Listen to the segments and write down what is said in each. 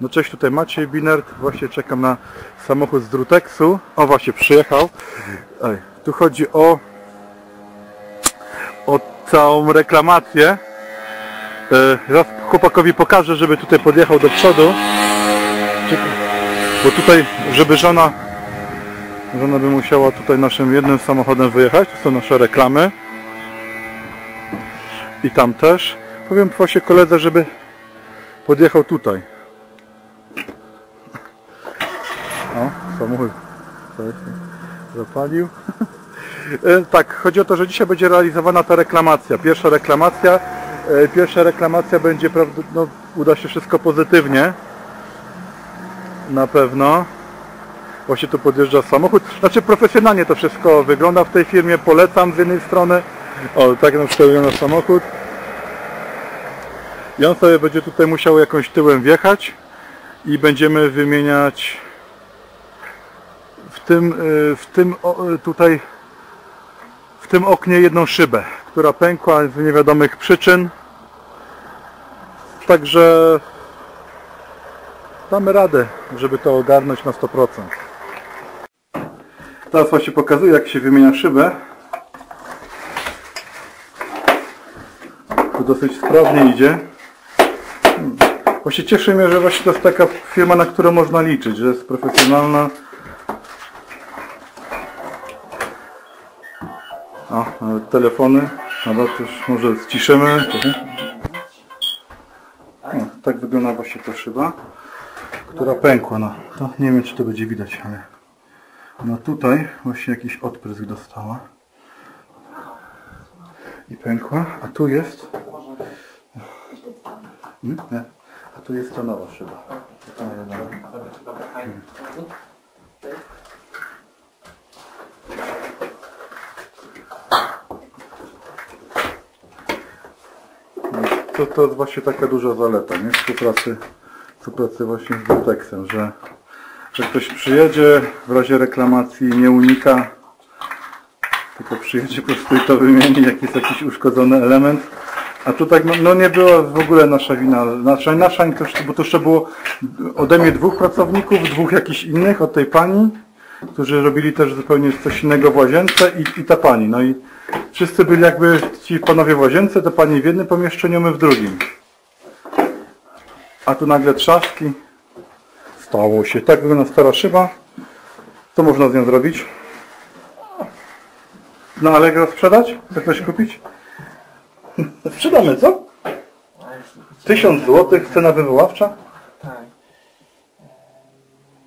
No cześć, tutaj Maciej Binert. Właśnie czekam na samochód z Druteksu. O, właśnie przyjechał. Ej, tu chodzi o o całą reklamację. E, Zaraz chłopakowi pokażę, żeby tutaj podjechał do przodu. Bo tutaj, żeby żona żona by musiała tutaj naszym jednym samochodem wyjechać. To są nasze reklamy. I tam też. Powiem właśnie koledze, żeby podjechał tutaj. Samochód zapalił. E, Tak, chodzi o to, że dzisiaj będzie realizowana ta reklamacja. Pierwsza reklamacja. e, Pierwsza reklamacja będzie, no, uda się wszystko pozytywnie. Na pewno. Właśnie tu podjeżdża samochód. Znaczy profesjonalnie to wszystko wygląda w tej firmie. Polecam z jednej strony. O, tak na przykład wygląda samochód. I on sobie będzie tutaj musiał jakąś tyłem wjechać i będziemy wymieniać tym, y, w tym y, tutaj w tym oknie jedną szybę, która pękła z niewiadomych przyczyn. Także damy radę, żeby to ogarnąć na 100%. Teraz właśnie pokazuję jak się wymienia szybę. To dosyć sprawnie idzie. Hmm. Właśnie cieszy mnie, że właśnie to jest taka firma, na którą można liczyć, że jest profesjonalna. O, nawet telefony. Dobra, to już może ściszymy. O, tak wygląda właśnie ta szyba, która pękła. No, to nie wiem, czy to będzie widać, ale no tutaj właśnie jakiś odprysk dostała. I pękła. A tu jest... Hmm? A tu jest ta nowa szyba. To, to jest właśnie taka duża zaleta, nie? Współpracy, współpracy właśnie z Vortexem, że, że ktoś przyjedzie, w razie reklamacji nie unika, tylko przyjedzie po prostu i to wymieni, jak jest jakiś uszkodzony element. A tu tak, no, no nie była w ogóle nasza wina, nasza, nasza, bo to jeszcze było ode mnie dwóch pracowników, dwóch jakichś innych, od tej pani, którzy robili też zupełnie coś innego w łazience i, i ta pani. No i wszyscy byli jakby ci panowie w łazience, te pani w jednym pomieszczeniu, my w drugim. A tu nagle trzaski. Stało się. Tak wygląda stara szyba. Co można z nią zrobić? Na Allegro sprzedać? Chce ktoś kupić? Sprzedamy, co? Tysiąc złotych, cena wywoławcza? Tak.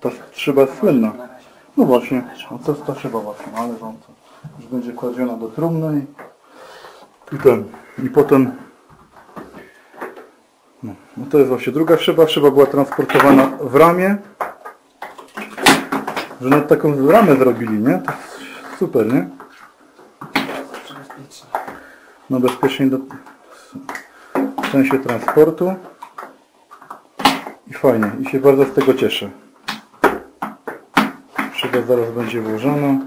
Ta szyba jest słynna. No właśnie, a to ta szyba właśnie, no to już będzie kładziona do trumny i, i ten, i potem no, no to jest właśnie druga szyba, szyba była transportowana w ramię że nawet taką ramę zrobili, nie? To jest super, nie? No bezpiecznie do, w sensie transportu i fajnie, i się bardzo z tego cieszę. Szyba zaraz będzie włożona.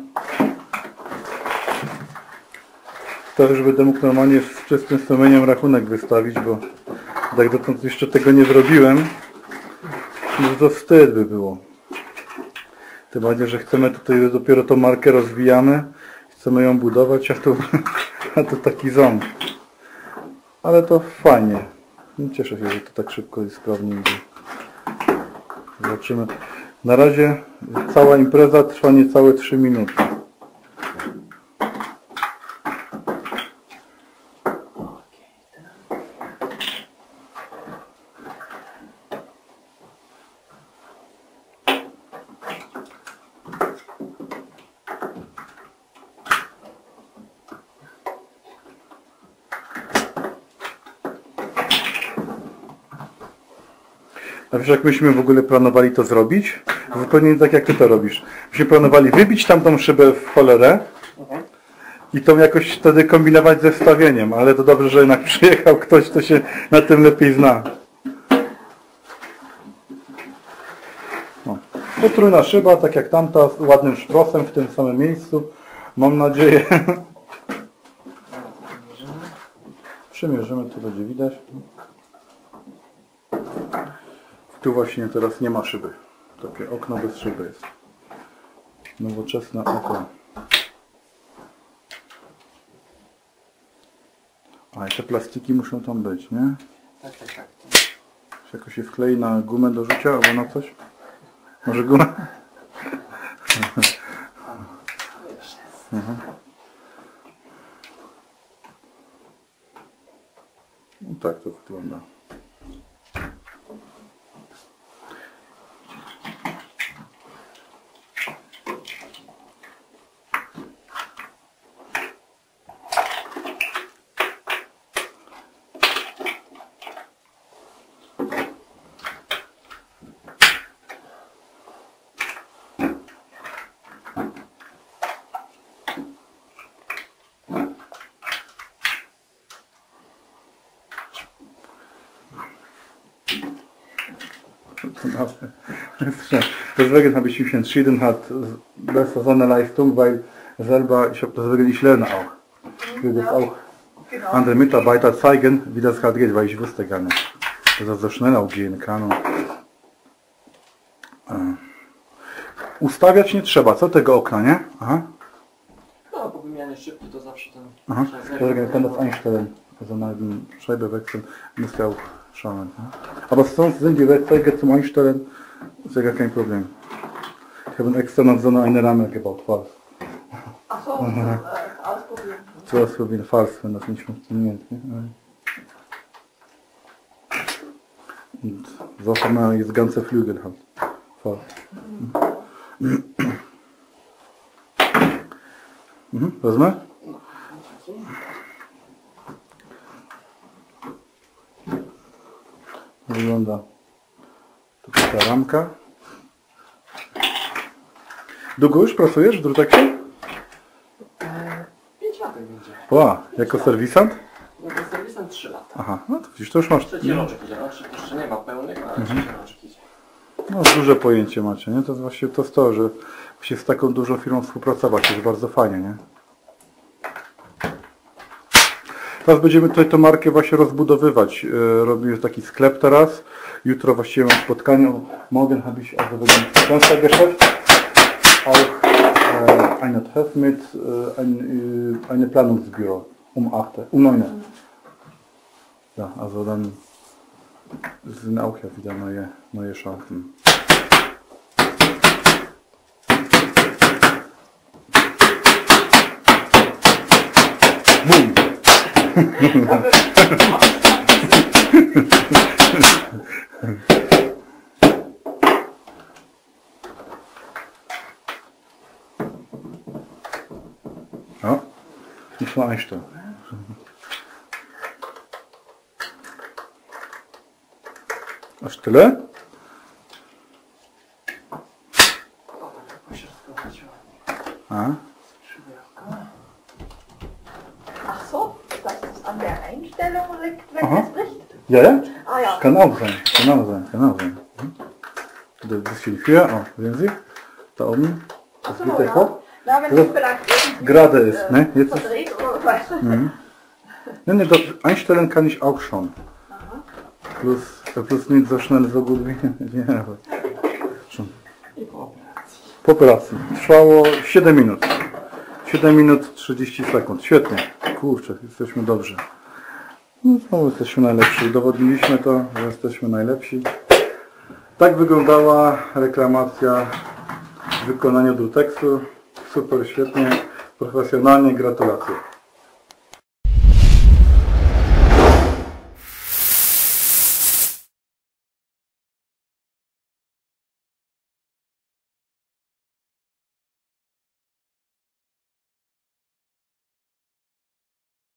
Tak już będę mógł normalnie z czystym sumieniem rachunek wystawić, bo tak dotąd jeszcze tego nie zrobiłem. No to wstyd by było. Tym bardziej, że chcemy tutaj dopiero tą markę rozwijamy. Chcemy ją budować, a tu, a tu taki ząb. Ale to fajnie. Cieszę się, że to tak szybko i sprawnie idzie. Zobaczymy. Na razie cała impreza trwa niecałe 3 minuty. A wiesz jak myśmy w ogóle planowali to zrobić? Zupełnie nie tak jak ty to robisz. Myśmy planowali wybić tamtą szybę w cholerę i tą jakoś wtedy kombinować ze wstawieniem, ale to dobrze, że jednak przyjechał ktoś, kto się na tym lepiej zna. No. Potrójna szyba, tak jak tamta, z ładnym szprosem w tym samym miejscu. Mam nadzieję. Przymierzymy, to będzie widać. Tu właśnie teraz nie ma szyby. Takie okno bez szyby jest. Nowoczesne okno. A i te plastiki muszą tam być, nie? Tak, tak, tak. Czy jakoś się wklei na gumę do rzucia albo na coś? Może gumę? Mhm. No tak to wygląda. Genau. Deswegen habe ich mich entschieden, hat besser so eine Leistung, weil selber, ich habe deswegen, ich lerne auch. Ich will das auch Genau. andere Mitarbeiter zeigen, wie das halt geht, weil ich wusste gar nicht, dass das so schnell auch gehen kann. Und, e, ustawiać nie trzeba, co tego okna, nie? Aha. No, po wymianie szybki to zawsze ten... Aha. kann das einstellen. Also nach dem Scheibe wechseln, müsst ihr auch schauen. Ne? Aber sonst sind die Werkzeuge zum Einstellen, ist ja gar kein Problem. Ich habe extra noch so eine Ramme gebaut, falls. Ach so, zum äh, Ausprobieren. Für den Falls, wenn das nicht funktioniert. Ne? Und so haben wir jetzt ganze Flügel halt. Fall. Mhm, wezmę? Wygląda to taka ramka. Długo już pracujesz w Druteksie? Pięć lat będzie. Ła, jako serwisant? No to serwisem 3 lata. Aha, no to widzisz, to już masz Trzeci roczek idzie. Jeszcze nie ma pełnych, ale Mhm. trzeci roczek idzie. no, duże pojęcie macie, nie? To jest właśnie to, jest to że właśnie z taką dużą firmą współpracować jest bardzo fajnie, nie? Teraz będziemy tutaj tą markę właśnie rozbudowywać. E, Robimy taki sklep teraz. Jutro właściwie mam spotkanie. Morgen habe ich also wegen Fenstergeschäft auch äh, eine Treff mit äh, ein, eine Planungsbüro um 8, um 9. Ja, also dann sind auch ja wieder neue, neue Chancen. Boom! Ja, muss man einstellen. Aż tyle? To się rozprowadziło. A? Szybełko. Ach so, dass das an der Einstellung liegt, wenn Aha. es ja? Ah ja. Kann auch sein, kann auch sein, kann auch sein. Mhm. Ein bisschen für, oh, sehen Sie? Da oben, das geht der. Kopf. Na, wenn vielleicht irgendwie, Gerade ist, ne? Jetzt verdreht oder was. ne, ne, das einstellen kann ich auch schon. Plus, äh, plus nicht so schnell, so gut wie, nie, aber schon. Po operacji. Trwało 7 minut. 7 minut 30 sekund. Świetnie. Kurczę, jesteśmy dobrzy. No jesteśmy najlepsi. Udowodniliśmy to, że jesteśmy najlepsi. Tak wyglądała reklamacja w wykonaniu Duteksu. Super, świetnie, profesjonalnie. Gratulacje.